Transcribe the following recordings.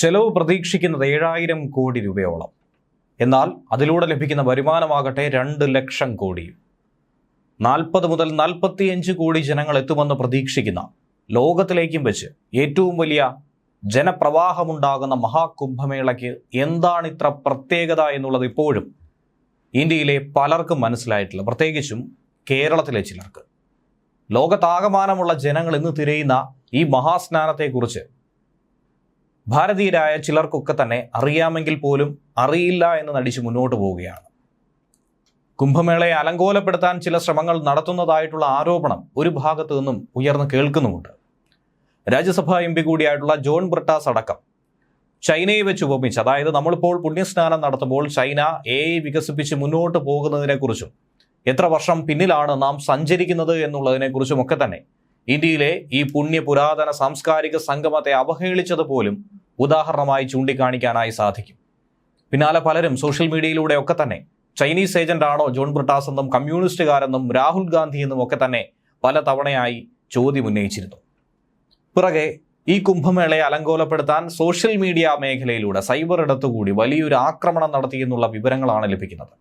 ചെലവ് പ്രതീക്ഷിക്കുന്നത് ഏഴായിരം കോടി രൂപയോളം. എന്നാൽ അതിലൂടെ ലഭിക്കുന്ന വരുമാനമാകട്ടെ രണ്ട് ലക്ഷം കോടി. നാൽപ്പത് മുതൽ നാൽപ്പത്തിയഞ്ച് കോടി ജനങ്ങൾ എത്തുമെന്ന് പ്രതീക്ഷിക്കുന്ന ലോകത്തിലേക്കും വെച്ച് ഏറ്റവും വലിയ ജനപ്രവാഹമുണ്ടാകുന്ന മഹാകുംഭമേളയ്ക്ക് എന്താണ് ഇത്ര പ്രത്യേകത എന്നുള്ളത് ഇപ്പോഴും ഇന്ത്യയിലെ പലർക്കും മനസ്സിലായിട്ടില്ല. പ്രത്യേകിച്ചും കേരളത്തിലെ ചിലർക്ക്. ലോകത്താകമാനമുള്ള ജനങ്ങൾ ഇന്ന് തിരയുന്ന ഈ മഹാസ്നാനത്തെക്കുറിച്ച് ഭാരതീയരായ ചിലർക്കൊക്കെ തന്നെ അറിയാമെങ്കിൽ പോലും അറിയില്ല എന്ന് നടിച്ച് മുന്നോട്ട് പോവുകയാണ്. കുംഭമേളയെ അലങ്കോലപ്പെടുത്താൻ ചില ശ്രമങ്ങൾ നടത്തുന്നതായിട്ടുള്ള ആരോപണം ഒരു ഭാഗത്തു നിന്നും ഉയർന്നു കേൾക്കുന്നുമുണ്ട്. രാജ്യസഭാ എം പി കൂടിയായിട്ടുള്ള ജോൺ ബ്രിട്ടാസ് അടക്കം ചൈനയെ വെച്ച് ഉപമിച്ച് അതായത് നമ്മളിപ്പോൾ പുണ്യസ്നാനം നടത്തുമ്പോൾ ചൈന എ വികസിപ്പിച്ച് മുന്നോട്ട് പോകുന്നതിനെക്കുറിച്ചും എത്ര വർഷം പിന്നിലാണ് നാം സഞ്ചരിക്കുന്നത് എന്നുള്ളതിനെക്കുറിച്ചുമൊക്കെ തന്നെ ഇന്ത്യയിലെ ഈ പുണ്യ പുരാതന സാംസ്കാരിക സംഗമത്തെ അവഹേളിച്ചത് പോലും ഉദാഹരണമായി ചൂണ്ടിക്കാണിക്കാനായി സാധിക്കും. പിന്നാലെ പലരും സോഷ്യൽ മീഡിയയിലൂടെ ഒക്കെ തന്നെ ചൈനീസ് ഏജന്റ് ആണോ ജോൺ ബ്രിട്ടാസ് എന്നും കമ്മ്യൂണിസ്റ്റുകാരെന്നും രാഹുൽ ഗാന്ധി എന്നും ഒക്കെ തന്നെ പല തവണയായി ചോദ്യം ഉന്നയിച്ചിരുന്നു. പിറകെ ഈ കുംഭമേളയെ അലങ്കോലപ്പെടുത്താൻ സോഷ്യൽ മീഡിയ മേഖലയിലൂടെ സൈബർ ഇടത്തുകൂടി വലിയൊരു ആക്രമണം നടത്തിയെന്നുള്ള വിവരങ്ങളാണ് ലഭിക്കുന്നത്.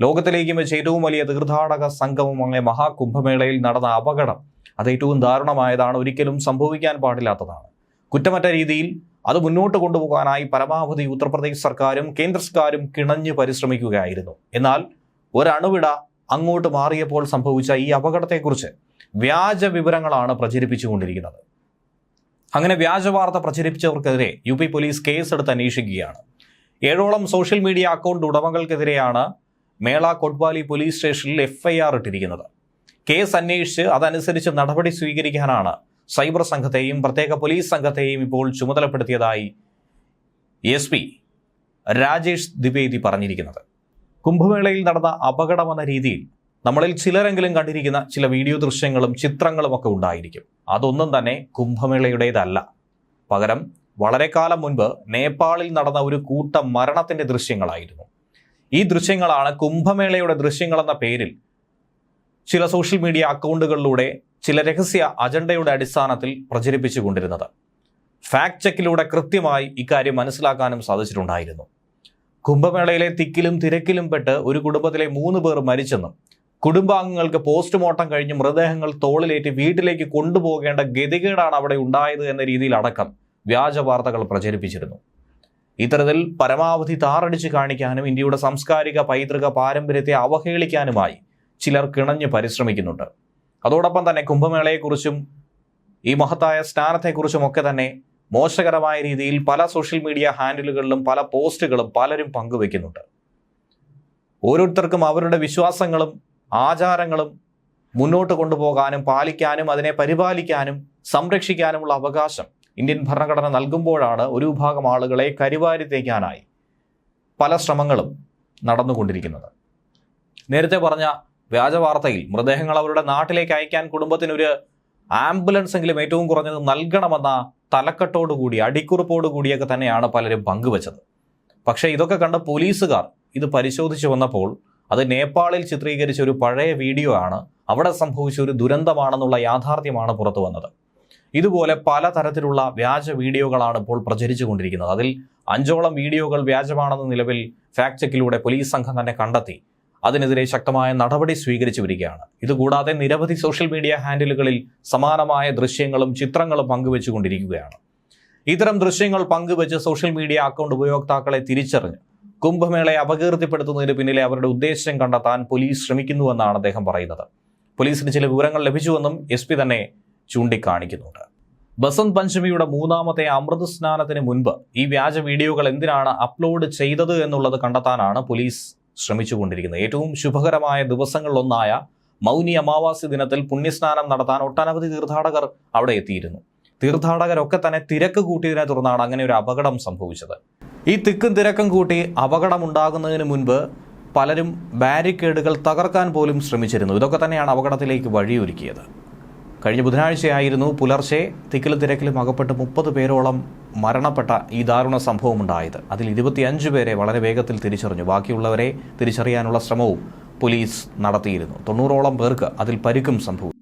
ലോകത്തിലേക്കും വെച്ച് ഏറ്റവും വലിയ തീർത്ഥാടക സംഗമമായ മഹാകുംഭമേളയിൽ നടന്ന അപകടം അത് ഏറ്റവും ദാരുണമായതാണ് ഒരിക്കലും സംഭവിക്കാൻ പാടില്ലാത്തതാണ്. കുറ്റമറ്റ രീതിയിൽ അത് മുന്നോട്ട് കൊണ്ടുപോകാനായി പരമാവധി ഉത്തർപ്രദേശ് സർക്കാരും കേന്ദ്ര സർക്കാരും കിണഞ്ഞ് പരിശ്രമിക്കുകയായിരുന്നു. എന്നാൽ ഒരണുവിട അങ്ങോട്ട് മാറിയപ്പോൾ സംഭവിച്ച ഈ അപകടത്തെക്കുറിച്ച് വ്യാജ വിവരങ്ങളാണ് പ്രചരിപ്പിച്ചുകൊണ്ടിരിക്കുന്നത്. അങ്ങനെ വ്യാജ വാർത്ത പ്രചരിപ്പിച്ചവർക്കെതിരെ യു പി പോലീസ് കേസെടുത്ത് അന്വേഷിക്കുകയാണ്. ഏഴോളം സോഷ്യൽ മീഡിയ അക്കൗണ്ട് ഉടമകൾക്കെതിരെയാണ് മേള കൊട്വാലി പോലീസ് സ്റ്റേഷനിൽ എഫ്ഐആർ ഇട്ടിരിക്കുന്നത്. കേസ് അന്വേഷിച്ച് അതനുസരിച്ച് നടപടി സ്വീകരിക്കാനാണ് സൈബർ സംഘത്തെയും പ്രത്യേക പോലീസ് സംഘത്തെയും ഇപ്പോൾ ചുമതലപ്പെടുത്തിയതായി എസ് പി രാജേഷ് ദ്വിവേദി പറഞ്ഞിരിക്കുന്നത്. കുംഭമേളയിൽ നടന്ന അപകടമെന്ന രീതിയിൽ നമ്മളിൽ ചിലരെങ്കിലും കണ്ടിരിക്കുന്ന ചില വീഡിയോ ദൃശ്യങ്ങളും ചിത്രങ്ങളും ഒക്കെ ഉണ്ടായിരിക്കും. അതൊന്നും തന്നെ കുംഭമേളയുടേതല്ല. പകരം വളരെ കാലം മുൻപ് നേപ്പാളിൽ നടന്ന ഒരു കൂട്ടം മരണത്തിന്റെ ദൃശ്യങ്ങളായിരുന്നു. ഈ ദൃശ്യങ്ങളാണ് കുംഭമേളയുടെ ദൃശ്യങ്ങളെന്ന പേരിൽ ചില സോഷ്യൽ മീഡിയ അക്കൗണ്ടുകളിലൂടെ ചില രഹസ്യ അജണ്ടയുടെ അടിസ്ഥാനത്തിൽ പ്രചരിപ്പിച്ചുകൊണ്ടിരുന്നത്. ഫാക്ട് ചെക്കിലൂടെ കൃത്യമായി ഇക്കാര്യം മനസ്സിലാക്കാനും സാധിച്ചിട്ടുണ്ടായിരുന്നു. കുംഭമേളയിലെ തിക്കിലും തിരക്കിലും പെട്ട് ഒരു കുടുംബത്തിലെ മൂന്ന് പേർ മരിച്ചെന്നും കുടുംബാംഗങ്ങൾക്ക് പോസ്റ്റ്മോർട്ടം കഴിഞ്ഞ് മൃതദേഹങ്ങൾ തോളിലേറ്റ് വീട്ടിലേക്ക് കൊണ്ടുപോകേണ്ട ഗതികേടാണ് അവിടെ ഉണ്ടായത് എന്ന രീതിയിൽ അടക്കം വ്യാജ വാർത്തകൾ പ്രചരിപ്പിച്ചിരുന്നു. ഇത്തരത്തിൽ പരമാവധി താറടിച്ച് കാണിക്കാനും ഇന്ത്യയുടെ സാംസ്കാരിക പൈതൃക പാരമ്പര്യത്തെ അവഹേളിക്കാനുമായി ചിലർ കിണഞ്ഞ് പരിശ്രമിക്കുന്നുണ്ട്. അതോടൊപ്പം തന്നെ കുംഭമേളയെക്കുറിച്ചും ഈ മഹത്തായ സ്നാനത്തെക്കുറിച്ചും ഒക്കെ തന്നെ മോശകരമായ രീതിയിൽ പല സോഷ്യൽ മീഡിയ ഹാൻഡിലുകളിലും പല പോസ്റ്റുകളും പലരും പങ്കുവെക്കുന്നുണ്ട്. ഓരോരുത്തർക്കും അവരുടെ വിശ്വാസങ്ങളും ആചാരങ്ങളും മുന്നോട്ട് കൊണ്ടുപോകാനും പാലിക്കാനും അതിനെ പരിപാലിക്കാനും സംരക്ഷിക്കാനുമുള്ള അവകാശം ഇന്ത്യൻ ഭരണഘടന നൽകുമ്പോഴാണ് ഒരു വിഭാഗം ആളുകളെ കരിവാരി തേക്കാനായി പല ശ്രമങ്ങളും നടന്നുകൊണ്ടിരിക്കുന്നത്. നേരത്തെ പറഞ്ഞ വ്യാജ വാർത്തയിൽ മൃതദേഹങ്ങൾ അവരുടെ നാട്ടിലേക്ക് അയക്കാൻ കുടുംബത്തിനൊരു ആംബുലൻസ് എങ്കിലും ഏറ്റവും കുറഞ്ഞത് നൽകണമെന്ന തലക്കെട്ടോടുകൂടി അടിക്കുറിപ്പോടുകൂടിയൊക്കെ തന്നെയാണ് പലരും പങ്കുവച്ചത്. പക്ഷേ ഇതൊക്കെ കണ്ട പോലീസുകാർ ഇത് പരിശോധിച്ചു വന്നപ്പോൾ അത് നേപ്പാളിൽ ചിത്രീകരിച്ച ഒരു പഴയ വീഡിയോ ആണ്. അവിടെ സംഭവിച്ച ഒരു ദുരന്തമാണെന്നുള്ള യാഥാർത്ഥ്യമാണ് പുറത്തു വന്നത്. ഇതുപോലെ പലതരത്തിലുള്ള വ്യാജ വീഡിയോകളാണ് ഇപ്പോൾ പ്രചരിച്ചു കൊണ്ടിരിക്കുന്നത്. അതിൽ അഞ്ചോളം വീഡിയോകൾ വ്യാജമാണെന്ന നിലവിൽ ഫാക്ട് ചെക്കിലൂടെ പോലീസ് സംഘം തന്നെ കണ്ടെത്തി. അതിനെതിരെ ശക്തമായ നടപടി സ്വീകരിച്ചു വരികയാണ്. ഇതുകൂടാതെ നിരവധി സോഷ്യൽ മീഡിയ ഹാൻഡിലുകളിൽ സമാനമായ ദൃശ്യങ്ങളും ചിത്രങ്ങളും പങ്കുവെച്ചുകൊണ്ടിരിക്കുകയാണ്. ഇത്തരം ദൃശ്യങ്ങൾ പങ്കുവെച്ച് സോഷ്യൽ മീഡിയ അക്കൗണ്ട് ഉപയോക്താക്കളെ തിരിച്ചറിഞ്ഞ് കുംഭമേളയെ അപകീർത്തിപ്പെടുത്തുന്നതിന് പിന്നിലെ അവരുടെ ഉദ്ദേശം കണ്ടെത്താൻ പോലീസ് ശ്രമിക്കുന്നുവെന്നാണ് അദ്ദേഹം പറയുന്നത്. പോലീസിന് ചില വിവരങ്ങൾ ലഭിച്ചുവെന്നും എസ് പി തന്നെ ചൂണ്ടിക്കാണിക്കുന്നുണ്ട്. ബസന്ത് പഞ്ചമിയുടെ മൂന്നാമത്തെ അമൃത് സ്നാനത്തിന് മുൻപ് ഈ വ്യാജ വീഡിയോകൾ എന്തിനാണ് അപ്ലോഡ് ചെയ്തത് എന്നുള്ളത് കണ്ടെത്താനാണ് പോലീസ് ശ്രമിച്ചുകൊണ്ടിരിക്കുന്നത് ഏറ്റവും ശുഭകരമായ ദിവസങ്ങളിലൊന്നായ മൗനി അമാവാസി ദിനത്തിൽ പുണ്യസ്നാനം നടത്താൻ ഒട്ടനവധി തീർത്ഥാടകർ അവിടെ എത്തിയിരുന്നു. തീർത്ഥാടകരൊക്കെ തന്നെ തിരക്ക് കൂട്ടിയതിനെ തുടർന്നാണ് അങ്ങനെ ഒരു അപകടം സംഭവിച്ചത്. ഈ തിക്കും തിരക്കും കൂട്ടി അപകടമുണ്ടാകുന്നതിന് മുൻപ് പലരും ബാരിക്കേഡുകൾ തകർക്കാൻ പോലും ശ്രമിച്ചിരുന്നു. ഇതൊക്കെ തന്നെയാണ് അപകടത്തിലേക്ക് വഴിയൊരുക്കിയത്. കഴിഞ്ഞ ബുധനാഴ്ചയായിരുന്നു പുലർച്ചെ തിക്കിലും തിരക്കിലും അകപ്പെട്ട് മുപ്പത് പേരോളം മരണപ്പെട്ട ഈ ദാരുണ സംഭവം ഉണ്ടായത് അതിൽ ഇരുപത്തിയഞ്ച് പേരെ വളരെ വേഗത്തിൽ തിരിച്ചറിഞ്ഞു. ബാക്കിയുള്ളവരെ തിരിച്ചറിയാനുള്ള ശ്രമവും പോലീസ് നടത്തിയിരുന്നു. തൊണ്ണൂറോളം പേർക്ക് അതിൽ പരിക്കും സംഭവിച്ചു.